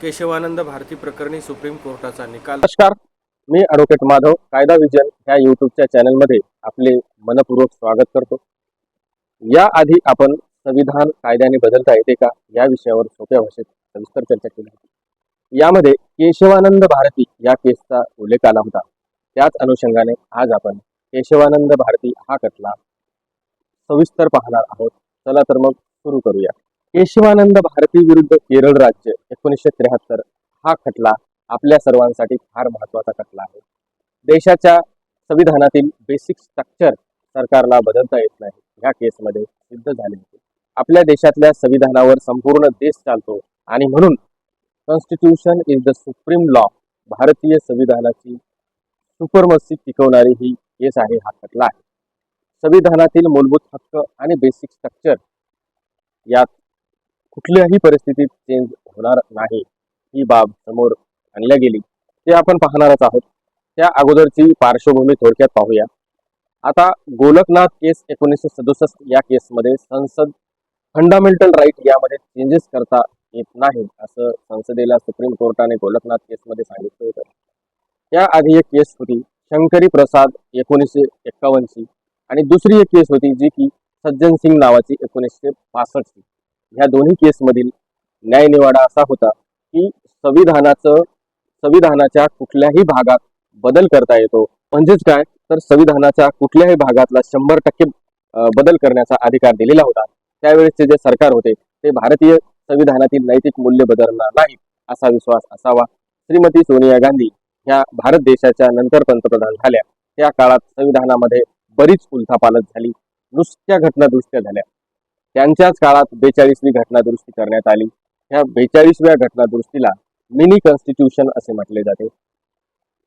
केशवानंद भारती प्रकरणी सुप्रीम कोर्टाचा निकाल. नमस्कार मी ॲडव्होकेट माधव कायदा विजन ह्या युट्यूबच्या चॅनलमध्ये आपले मनपूर्वक स्वागत करतो. याआधी आपण संविधान कायद्याने बदलता येते का? या विषयावर सोप्या भाषेत सविस्तर चर्चा केली होती. यामध्ये केशवानंद भारती या केसचा उल्लेख आला होता. त्याच अनुषंगाने आज आपण केशवानंद भारती हा खटला सविस्तर पाहणार आहोत. चला तर मग सुरू करूया. केशवानंद भारती विरुद्ध केरळ राज्य एकोणीसशे त्र्याहत्तर हा खटला आपल्या सर्वांसाठी फार महत्त्वाचा खटला आहे. देशाच्या संविधानातील बेसिक स्ट्रक्चर सरकारला बदलता येत नाही. ह्या केसमध्ये सिद्ध झाले होते. आपल्या देशातल्या संविधानावर संपूर्ण देश चालतो आणि म्हणून constitution is the supreme law भारतीय संविधानाची सुपरमसी टिकवणारी ही केस आहे हा खटला आहे. संविधानातील मूलभूत हक्क आणि बेसिक स्ट्रक्चर यात कुठल्याही परिस्थितीत चेंज होणार नाही. ही बाब समोर आणल्या गेली. ते आपण पाहणारच आहोत. त्या अगोदरची पार्श्वभूमी थोडक्यात पाहूया. आता गोलकनाथ केस एकोणीसशे सदुसष्ट या केसमध्ये संसद फंडामेंटल राईट यामध्ये चेंजेस करता येत नाही असं संसदेला सुप्रीम कोर्टाने गोलकनाथ केसमध्ये सांगितलं होतं. त्याआधी एक केस होती शंकरी प्रसाद एकोणीसशे एक्कावन्नची आणि दुसरी एक केस होती जी की सज्जन सिंग नावाची एकोणीसशे पासष्टची ह्या दोन्ही केसमधील न्यायनिवाडा असा होता की संविधानाचं संविधानाच्या कुठल्याही भागात बदल करता येतो. म्हणजेच काय? तर संविधानाच्या कुठल्याही भागातला शंभर टक्के बदल करण्याचा अधिकार दिलेला होता. त्यावेळेसचे जे सरकार होते ते भारतीय संविधानातील नैतिक मूल्य बदलणार नाहीत असा विश्वास असावा. श्रीमती सोनिया गांधी ह्या भारत देशाच्या नंतर पंतप्रधान झाल्या. त्या काळात संविधानामध्ये बरीच उलथापालट झाली. नुसत्या घटना दुरुस्त्या झाल्या. त्यांच्याच काळात बेचाळीसवी घटना दुरुस्ती करण्यात आली. ह्या बेचाळीसव्या घटना दुरुस्तीला मिनी कॉन्स्टिट्यूशन असे म्हटले जाते.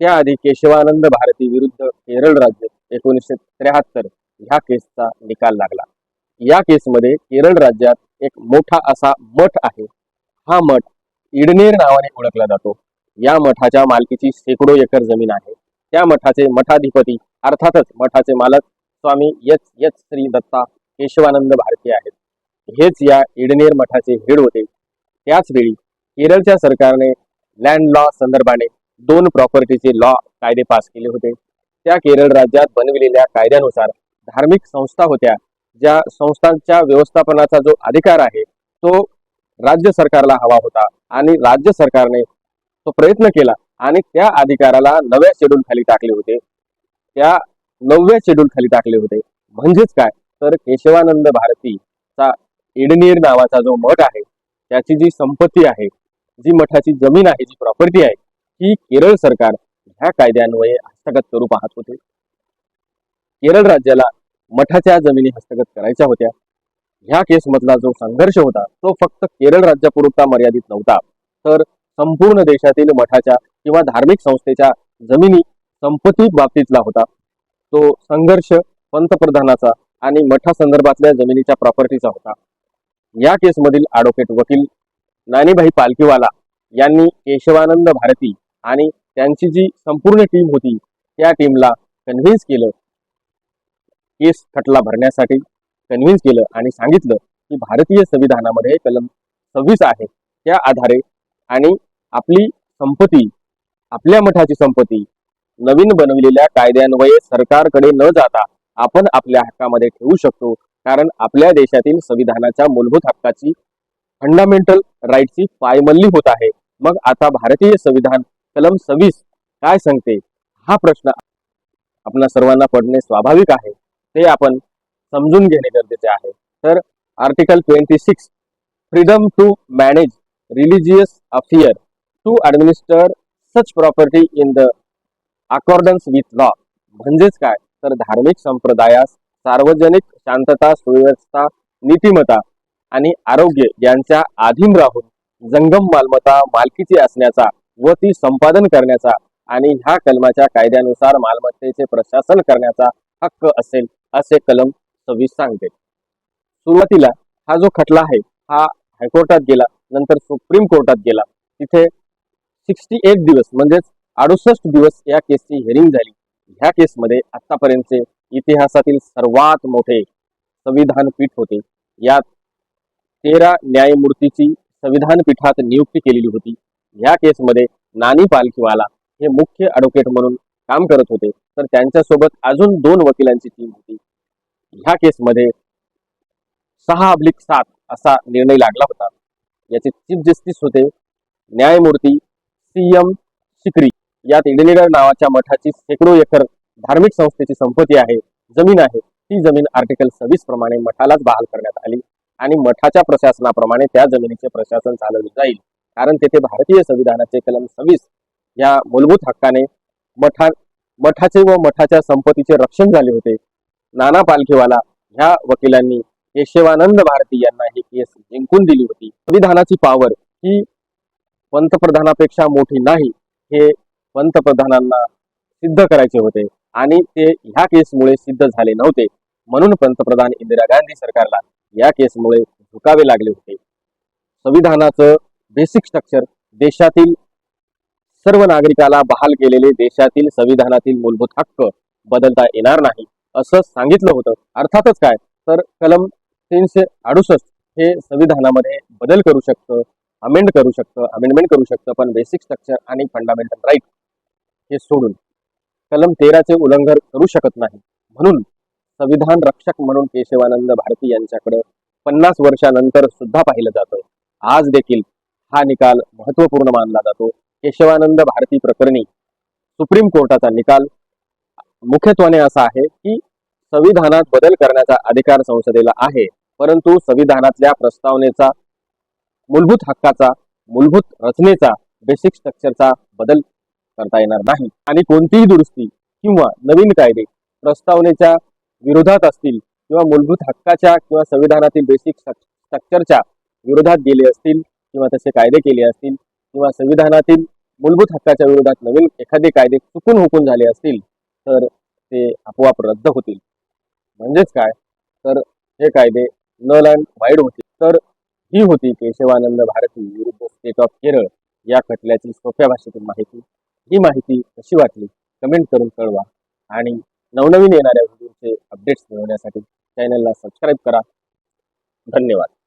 त्याआधी केशवानंद भारती विरुद्ध केरळ राज्य एकोणीसशे त्र्याहत्तर ह्या केसचा निकाल लागला. या केसमध्ये केरळ राज्यात एक मोठा असा मठ आहे. हा मठ इडनेर नावाने ओळखला जातो. या मठाच्या मालकीची शेकडो एकर जमीन आहे. त्या मठाचे मठाधिपती अर्थातच मठाचे मालक स्वामी यच यच श्री दत्ता केशवानंद भारती आहेत. हेच या इडनेर मठाचे हेड होते. त्याचवेळी केरळच्या सरकारने लँड लॉ संदर्भाने दोन प्रॉपर्टीचे लॉ कायदे पास केले होते. त्या केरळ राज्यात बनविलेल्या कायद्यानुसार धार्मिक संस्था होत्या ज्या संस्थांच्या व्यवस्थापनाचा जो अधिकार आहे तो राज्य सरकारला हवा होता आणि राज्य सरकारने तो प्रयत्न केला आणि त्या अधिकाराला नव्या शेड्यूल खाली टाकले होते. त्या नवव्या शेड्यूल खाली टाकले होते. म्हणजेच काय? तर केशवानंद भारतीचा इडनेर नावाचा जो मठ आहे त्याची जी संपत्ती आहे जी मठाची जमीन आहे जी प्रॉपर्टी आहे ही केरळ सरकार ह्या कायद्यान्वये हस्तगत करू पाहत होते. केरळ राज्याला मठाच्या जमिनी हस्तगत करायच्या होत्या. ह्या केसमधला जो संघर्ष होता तो फक्त केरळ राज्यापुरता मर्यादित नव्हता. तर संपूर्ण देशातील मठाच्या किंवा धार्मिक संस्थेच्या जमिनी संपत्ती बाबतीतला होता. तो संघर्ष पंतप्रधानाचा आणि मठासंदर्भातल्या जमिनीच्या प्रॉपर्टीचा होता. या केसमधील ॲडव्होकेट वकील नानीभाई पालखीवाला यांनी केशवानंद भारती आणि त्यांची जी संपूर्ण टीम होती त्या टीमला कन्व्हिन्स केलं. केस खटला भरण्यासाठी कन्व्हिन्स केलं आणि सांगितलं की भारतीय संविधानामध्ये कलम सव्वीस आहे. त्या आधारे आणि आपली संपत्ती आपल्या मठाची संपत्ती नवीन बनविलेल्या कायद्यान्वये सरकारकडे न जाता आपण आपल्या हक्कामध्ये ठेवू शकतो कारण आपल्या देशातील संविधानाच्या मूलभूत हक्काची फंडामेंटल राईटची पायमल्ली होत आहे. मग आता भारतीय संविधान कलम सव्वीस काय सांगते? हा प्रश्न आपणा सर्वांना पडणे स्वाभाविक आहे. ते आपण समजून घेणे गरजेचे आहे. तर article twenty six freedom to manage religious affair to administer such property in the accordance with law म्हणजेच काय? तर धार्मिक संप्रदायास सार्वजनिक शांतता सुव्यवस्था नीतिमत्ता आणि आरोग्य यांच्या अधीन राहून जंगम मालमत्ता मालकीची असण्याचा व ती संपादन करण्याचा आणि ह्या कलमाच्या कायद्यानुसार मालमत्तेचे प्रशासन करण्याचा हक्क असेल असे कलम सव्वीस सांगते. सुरुवातीला हा जो खटला आहे हा हायकोर्टात गेला नंतर सुप्रीम कोर्टात गेला. तिथे सिक्स्टी एट दिवस म्हणजेच अडुसष्ट दिवस या केसची हिअरिंग झाली. ह्या केसमध्ये आतापर्यंतचे इतिहासातील सर्वात मोठे संविधान पीठ होते. यात तेरा न्यायमूर्तीची संविधान पीठात नियुक्ती केलेली होती. ह्या केसमध्ये नानी पालखीवाला हे मुख्य ॲडव्होकेट म्हणून काम करत होते. तर त्यांच्यासोबत अजून दोन वकिलांची टीम होती. ह्या केसमध्ये सहा अब्लिक सात असा निर्णय लागला होता. याचे चीफ जस्टिस होते. न्यायमूर्ती सी एम शिकरी यात इडनेगर नावाच्या मठाची शेकडो एकर धार्मिक संस्थेची संपत्ती आहे जमीन आहे ती जमीन आर्टिकल सव्वीस प्रमाणे मठालाच बहाल करण्यात आली आणि मठाच्या प्रशासनाप्रमाणे त्या जमिनीचे प्रशासन चालवले जाईल. कारण तेथे भारतीय संविधानाचे कलम सव्वीस या मूलभूत हक्काने मठा मठाचे व मठाच्या संपत्तीचे रक्षण झाले होते. नाना पालखीवाला ह्या वकिलांनी केशवानंद भारती यांना ही केस जिंकून दिली होती. संविधानाची पावर ही पंतप्रधानापेक्षा मोठी नाही हे पंतप्रधानांना सिद्ध करायचे होते. आणि ते ह्या केसमुळे सिद्ध झाले नव्हते. म्हणून पंतप्रधान इंदिरा गांधी सरकारला या केसमुळे झुकावे लागले होते. संविधानाचं बेसिक स्ट्रक्चर देशातील सर्व नागरिकाला बहाल केलेले देशातील संविधानातील मूलभूत हक्क बदलता येणार नाही असं सांगितलं होतं. अर्थातच काय? तर कलम तीनशे अडुसष्ट हे संविधानामध्ये बदल करू शकतं अमेंड करू शकतं अमेंडमेंट करू शकतं पण बेसिक स्ट्रक्चर आणि फंडामेंटल राईट हे सोडून. कलम तेराचे उल्लंघन करू शकत नाही. म्हणून संविधान रक्षक म्हणून केशवानंद भारती यांच्याकडे पन्नास वर्षानंतर सुद्धा पाहिलं जातं. आज देखील हा निकाल महत्त्वपूर्ण मानला जातो. केशवानंद भारती प्रकरणी सुप्रीम कोर्टाचा निकाल मुख्यत्वाने असा आहे की संविधानात बदल करण्याचा अधिकार संसदेला आहे परंतु संविधानातल्या प्रस्तावनेचा मूलभूत हक्काचा मूलभूत रचनेचा बेसिक स्ट्रक्चरचा बदल करता येणार नाही. आणि कोणतीही दुरुस्ती किंवा नवीन कायदे प्रस्तावनेच्या विरोधात असतील किंवा मूलभूत हक्काच्या किंवा संविधानातील बेसिक स्ट्रक्चरच्या विरोधात गेले असतील किंवा तसे कायदे केले असतील किंवा संविधानातील मूलभूत हक्काच्या विरोधात नवीन एखादे कायदे चुकून हुकून झाले असतील तर ते आपोआप रद्द होतील. म्हणजेच काय? तर हे कायदे नल अँड वाईड होतील. तर ही होती केशवानंद भारती विरुद्ध स्टेट ऑफ केरळ या खटल्याची सोप्या भाषेतून माहिती. ही माहिती कशी वाटली? कमेंट करून कळवा. आणि नवनवीन येणाऱ्या व्हिडिओचे अपडेट्स मिळवण्यासाठी चॅनलला सबस्क्राईब करा. धन्यवाद.